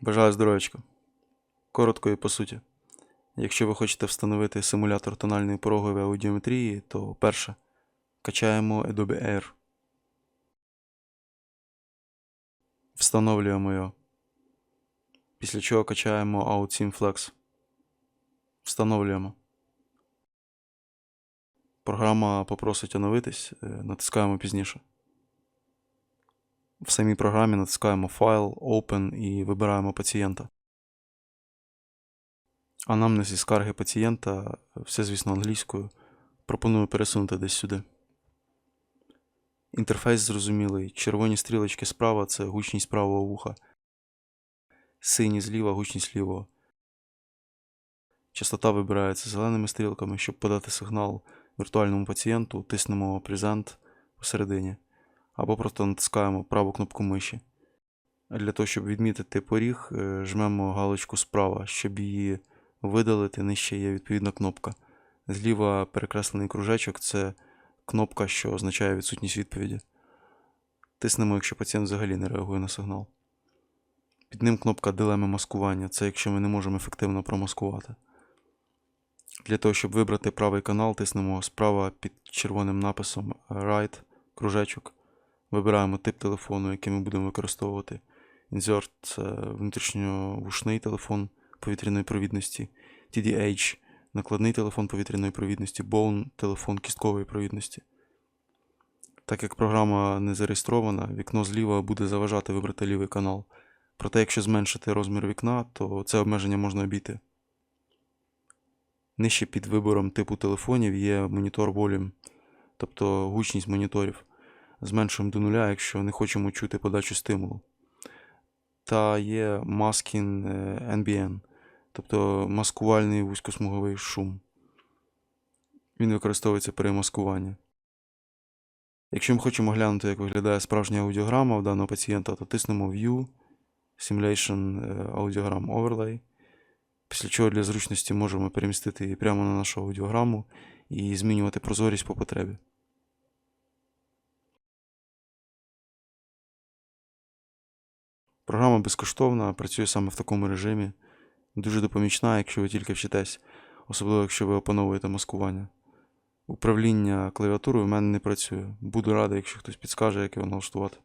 Бажаю здоров'ячка. Коротко і по суті. Якщо ви хочете встановити симулятор тональної порогової аудіометрії, то перше. Качаємо Adobe Air. Встановлюємо його. Після чого качаємо OutSim Flex. Встановлюємо. Програма попросить оновитись, е, натискаємо пізніше. В самій програмі натискаємо Файл, Open і вибираємо пацієнта. Анамнез і скарги пацієнта, все, звісно, англійською. Пропоную пересунути десь сюди. Інтерфейс зрозумілий. Червоні стрілочки справа це гучність правого вуха. Сині зліва, гучність лівого. Частота вибирається зеленими стрілками. Щоб подати сигнал віртуальному пацієнту, тиснемо Present посередині. Або просто натискаємо праву кнопку миші. Для того, щоб відмітити поріг, е, жмемо галочку справа, щоб її видалити, нижче є відповідна кнопка. Зліва перекреслений кружечок це кнопка, що означає відсутність відповіді. Тиснемо, якщо пацієнт взагалі не реагує на сигнал. Під ним кнопка дилеми маскування це якщо ми не можемо ефективно промаскувати. Для того, щоб вибрати правий канал, тиснемо справа під червоним написом Right, кружечок. Вибираємо тип телефону, який ми будемо використовувати. Insert це внутрішньовушний телефон повітряної провідності, TDH накладний телефон повітряної провідності, Bone телефон кісткової провідності. Так як програма не зареєстрована, вікно зліва буде заважати вибрати лівий канал. Проте, якщо зменшити розмір вікна, то це обмеження можна обійти. Нижче під вибором типу телефонів є монітор Volume, тобто гучність моніторів. Зменшуємо до нуля, якщо не хочемо чути подачу стимулу. Та є е, NBN, тобто маскувальний вузькосмуговий шум. Він використовується при маскуванні. Якщо ми хочемо глянути, як виглядає справжня аудіограма в даного пацієнта, то тиснемо View, Simulation е, Audiogram Overlay. Після чого для зручності можемо перемістити її прямо на нашу аудіограму і змінювати прозорість по потребі. Програма безкоштовна, працює саме в такому режимі. Дуже допомічна, якщо ви тільки вчитесь, особливо якщо ви опановуєте маскування. Управління клавіатурою в мене не працює. Буду радий, якщо хтось підскаже, як його налаштувати.